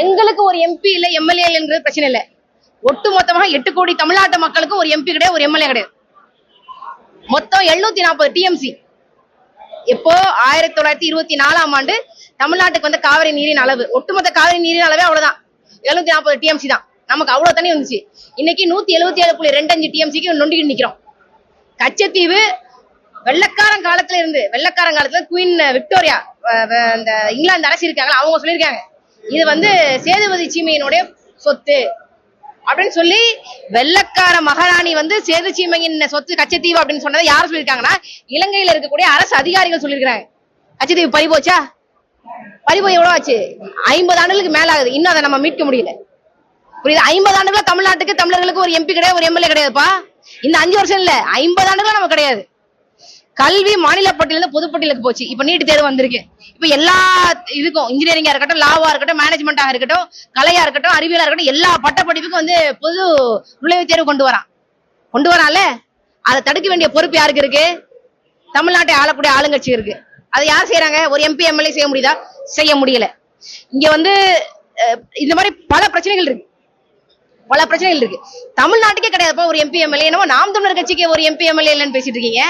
எங்களுக்கு ஒரு எம்பி இல்ல எம்எல்ஏ இல்லைன்றது பிரச்சனை இல்ல. ஒட்டு மொத்தமாக எட்டு கோடி தமிழ்நாட்டு மக்களுக்கும் ஒரு எம்பி கிடையாது ஒரு எம்எல்ஏ கிடையாது. மொத்தம் எழுநூத்தி நாற்பது டிஎம்சி எப்போ ஆயிரத்தி தொள்ளாயிரத்தி இருபத்தி நாலாம் ஆண்டு தமிழ்நாட்டுக்கு வந்த காவிரி நீரின் அளவு. ஒட்டுமொத்த காவிரி நீரின் அளவே அவ்வளவுதான். எழுநூத்தி நாற்பது டிஎம்சி தான். நமக்கு அவ்வளவு தண்ணி வந்துச்சு. இன்னைக்கு நூத்தி எழுபத்தி ஏழு புள்ளி ரெண்டு அஞ்சு டிஎம்சிக்கு நொண்டிக்கிட்டு நிக்கிறோம். கச்சத்தீவு வெள்ளக்காரன் காலத்துல இருந்து வெள்ளக்காரன் காலத்துல குயின் விக்டோரியா வ- இந்த இங்கிலாந்து அரசு இருக்காங்க அவங்க சொல்லியிருக்காங்க. இது வந்து சேதுபதி சீமையினுடைய சொத்து. அப்படின்னு சொல்லி வெள்ளக்கார மகாராணி வந்து சேது சீமையின் சொத்து கச்சத்தீவு அப்படின்னு சொன்னதை யார் சொல்லியிருக்காங்கன்னா இலங்கையில இருக்கக்கூடிய அரசு அதிகாரிகள் சொல்லியிருக்காங்க கச்சத்தீவு பறி போச்சா? பறி போய் எவ்வளவு ஆச்சு? ஐம்பது ஆண்டுகளுக்கு மேல ஆகுது இன்னும் அதை நம்ம மீட்க முடியல. புரியுது? ஐம்பது ஆண்டுகளா தமிழ்நாட்டுக்கு தமிழர்களுக்கு ஒரு எம்பி கிடையாது ஒரு எம்எல்ஏ கிடையாதுப்பா. இந்த அஞ்சு வருஷம் இல்ல ஐம்பது ஆண்டுகளா நம்ம கிடையாது. கல்வி மாநில பட்டியலிருந்து பொதுப்பட்டியலுக்கு போச்சு. இப்ப நீட் தேர்வு வந்திருக்கு. இப்ப எல்லா இதுக்கும் இன்ஜினியரிங்கா இருக்கட்டும் லாவா இருக்கட்டும் மேனேஜ்மெண்டா இருக்கட்டும் கலையா இருக்கட்டும் அறிவியலா இருக்கட்டும் எல்லா பட்ட படிப்புக்கும் வந்து பொது நுழைவுத் தேர்வு கொண்டு வரான். கொண்டு வரான்ல? அதை தடுக்க வேண்டிய பொறுப்பு யாருக்கு இருக்கு? தமிழ்நாட்டை ஆளக்கூடிய ஆளுங்கட்சி இருக்கு. அதை யார் செய்யறாங்க ஒரு எம்பி எம்எல்ஏ செய்ய முடியுதா? செய்ய முடியல. இங்க வந்து இந்த மாதிரி பல பிரச்சனைகள் இருக்கு. பல பிரச்சனைகள் இருக்கு. தமிழ்நாட்டுக்கே கிடையாதுப்பா ஒரு எம்பி எம்எல்ஏ என்னமோ நாம் தமிழர் கட்சிக்கு ஒரு எம்பி எம்எல்ஏ இல்லைன்னு பேசிட்டு இருக்கீங்க.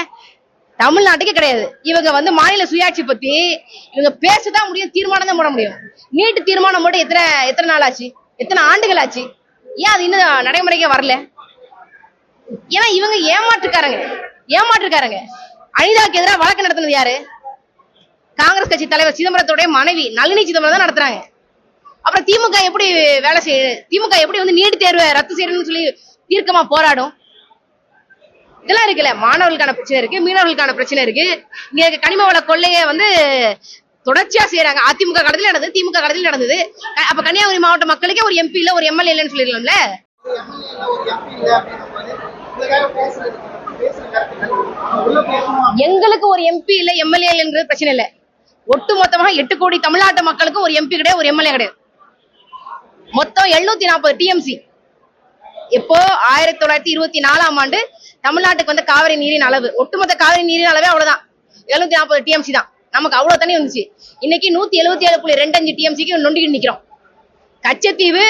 தமிழ்நாட்டுக்கே கிடையாது. இவங்க வந்து மாநில சுயாட்சி பத்தி இவங்க பேசதான் முடியும் தீர்மானம் தான் போட முடியும். நீட்டு தீர்மானம் மட்டும் எத்தனை எத்தனை நாள் ஆச்சு எத்தனை ஆண்டுகள் ஆச்சு ஏன் அது இன்னும் நடைமுறைக்கே வரல? ஏன்னா இவங்க ஏமாற்றுக்காரங்க. ஏமாற்றுக்காரங்க. அனிதாவுக்கு எதிராக வழக்கு நடத்துனது யாரு? காங்கிரஸ் கட்சி தலைவர் சிதம்பரத்தோடைய மனைவி நளினி சிதம்பரம் தான் நடத்துறாங்க. அப்புறம் திமுக எப்படி வேலை செய்ய திமுக எப்படி வந்து நீட் தேர்வை ரத்து செய்யணும்னு சொல்லி தீர்க்கமா போராடும்? இதெல்லாம் இருக்குல்ல மாணவர்களுக்கான பிரச்சனை இருக்கு மீனவர்களுக்கான பிரச்சனை இருக்கு. இங்க இருக்க கனிம வள கொள்ளையை வந்து தொடர்ச்சியா செய்யறாங்க. அதிமுக காலத்துல நடந்தது திமுக காலத்துல நடந்தது. அப்ப கன்னியாகுமரி மாவட்ட மக்களுக்கே ஒரு எம்பி இல்ல ஒரு எம்எல்ஏ இல்லைன்னு சொல்லிடலாம்ல இல்ல எங்களுக்கு ஒரு எம்பி இல்ல எம்எல்ஏ இல்லைன்றது பிரச்சனை இல்ல. ஒட்டு மொத்தமாக எட்டு கோடி தமிழ்நாட்டு மக்களுக்கும் ஒரு எம்பி கிடையாது ஒரு எம்எல்ஏ கிடையாது. மொத்தம் எழுநூத்தி நாற்பது டிஎம்சி எப்போ ஆயிரத்தி தொள்ளாயிரத்தி இருபத்தி நாலாம் ஆண்டு தமிழ்நாட்டுக்கு வந்த காவிரி நீரின் அளவு. ஒட்டுமொத்த காவிரி நீரின் அளவே அவ்வளவுதான். எழுநூத்தி நாற்பது டிஎம்சி தான். நமக்கு அவ்வளவு தண்ணி வந்துச்சு இன்னைக்கு நூத்தி எழுபத்தி ஏழு புள்ளி ரெண்டு அஞ்சு டிஎம்சிக்கு நொண்டிக்கிட்டு நிக்கிறோம். கச்சத்தீவு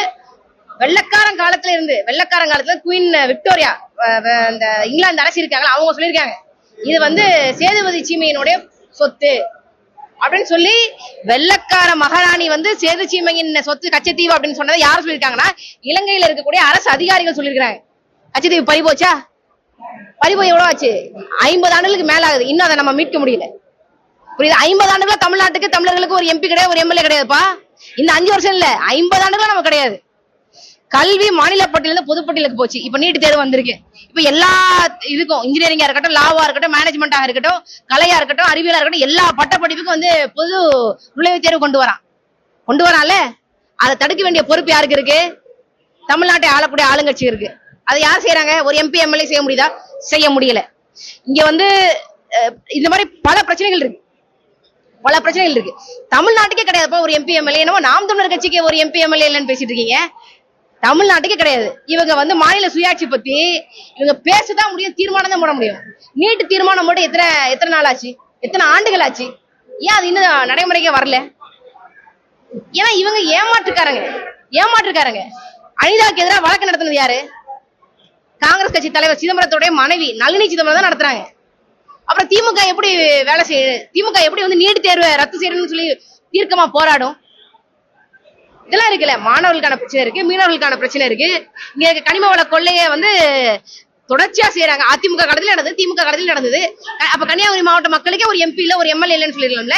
வெள்ளக்காரன் காலத்துல இருந்து வெள்ளக்காரன் காலத்துல குயின் விக்டோரியா வ- இந்த இங்கிலாந்து அரசு இருக்காங்களா அவங்க சொல்லியிருக்காங்க. இது வந்து சேதுபதி சீமையினுடைய சொத்து. அப்படின்னு சொல்லி வெள்ளக்கார மகாராணி வந்து சேது சீமையின் சொத்து கச்சத்தீவு அப்படின்னு சொன்னதை யார் சொல்லியிருக்காங்கன்னா இலங்கையில இருக்கக்கூடிய அரசு அதிகாரிகள் சொல்லியிருக்கிறாங்க. கச்சத்தீவு பறி போச்சா? பறி போய் எவ்வளவு ஆச்சு? ஐம்பது ஆண்டுகளுக்கு மேல ஆகுது. இன்னும் அதை நம்ம மீட்க முடியல. புரியுது? ஐம்பது ஆண்டுகளா தமிழ்நாட்டுக்கு தமிழர்களுக்கு ஒரு எம்பி கிடையாது ஒரு எம்எல்ஏ கிடையாதுப்பா. இந்த அஞ்சு வருஷம் இல்ல ஐம்பது ஆண்டுகளா நம்ம கிடையாது. கல்வி மாநில பட்டியலிருந்து பொதுப்பட்டியலுக்கு போச்சு. இப்ப நீட் தேர்வு வந்திருக்கு. இப்ப எல்லா இதுக்கும் இன்ஜினியரிங்கா இருக்கட்டும் லாவா இருக்கட்டும் மேனேஜ்மெண்டா இருக்கட்டும் கலையா இருக்கட்டும் அறிவியலா இருக்கட்டும் எல்லா பட்ட படிப்புக்கும் வந்து பொது நுழைவுத் தேர்வு கொண்டு வரான். கொண்டு வரான்ல? அதை தடுக்க வேண்டிய பொறுப்பு யாருக்கு இருக்கு? தமிழ்நாட்டை ஆளக்கூடிய ஆளுங்கட்சி இருக்கு. அதை யார் செய்யறாங்க ஒரு எம்பி எம்எல்ஏ செய்ய முடியுதா? செய்ய முடியல. இங்க வந்து இந்த மாதிரி பல பிரச்சனைகள் இருக்கு. பல பிரச்சனைகள் இருக்கு. தமிழ்நாட்டுக்கே கிடையாதுப்பா ஒரு எம்பி எம்எல்ஏ என்னமோ நாம் தமிழர் கட்சிக்கு ஒரு எம்பி எம்எல்ஏ இல்லைன்னு பேசிட்டு இருக்கீங்க. தமிழ்நாட்டுக்கே கிடையாது. இவங்க வந்து மாநில சுயாட்சி பத்தி இவங்க பேசதான் முடியும் தீர்மானம் தான் போட முடியும். நீட்டு தீர்மானம் போட்டு எத்தனை எத்தனை நாள் ஆச்சு எத்தனை ஆண்டுகள் ஆச்சு ஏன் அது இன்னும் நடைமுறைக்கே வரல? ஏன்னா இவங்க ஏமாற்றுக்காரங்க. ஏமாற்றுக்காரங்க. அனிதாவுக்கு எதிராக வழக்கு நடத்துனது யாரு? காங்கிரஸ் கட்சி தலைவர் சிதம்பரத்தோடைய மனைவி நளினி சிதம்பரம் தான் நடத்துறாங்க. அப்புறம் திமுக எப்படி வேலை செய்யுது திமுக எப்படி வந்து நீட் தேர்வை ரத்து செய்யணும்னு சொல்லி தீர்க்கமா போராடும்? இதெல்லாம் இருக்குல்ல மாணவர்களுக்கான பிரச்சனை இருக்கு மீனவர்களுக்கான பிரச்சனை இருக்கு. இங்க கனிம வள கொள்ளைய வந்து தொடர்ச்சியா செய்யறாங்க. அதிமுக காலத்துல நடந்தது திமுக காலத்துல நடந்தது. அப்ப கன்னியாகுமரி மாவட்ட மக்களுக்கே ஒரு எம்பி இல்ல ஒரு எம்எல்ஏ இல்லைன்னு சொல்லிடலாம்ல